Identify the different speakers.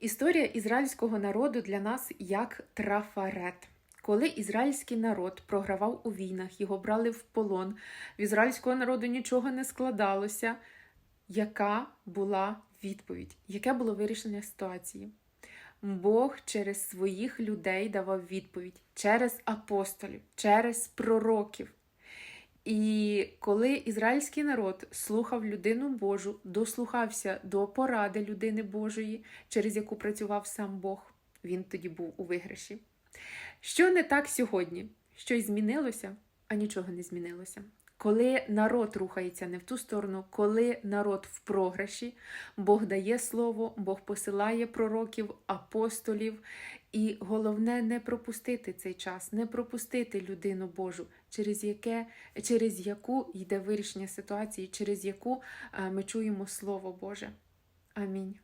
Speaker 1: Історія ізраїльського народу для нас як трафарет. Коли ізраїльський народ програвав у війнах, його брали в полон, в ізраїльського народу нічого не складалося. Яка була відповідь? Яке було вирішення ситуації? Бог через своїх людей давав відповідь через апостолів, через пророків. І коли ізраїльський народ слухав людину Божу, дослухався до поради людини Божої, через яку працював сам Бог, він тоді був у виграші. Що не так сьогодні? Щось змінилося, а нічого не змінилося. Коли народ рухається не в ту сторону, коли народ в програші, Бог дає слово, Бог посилає пророків, апостолів, і головне не пропустити цей час, не пропустити людину Божу, через, яке, через яку йде вирішення ситуації, через яку е, ми чуємо Слово Боже. Амінь.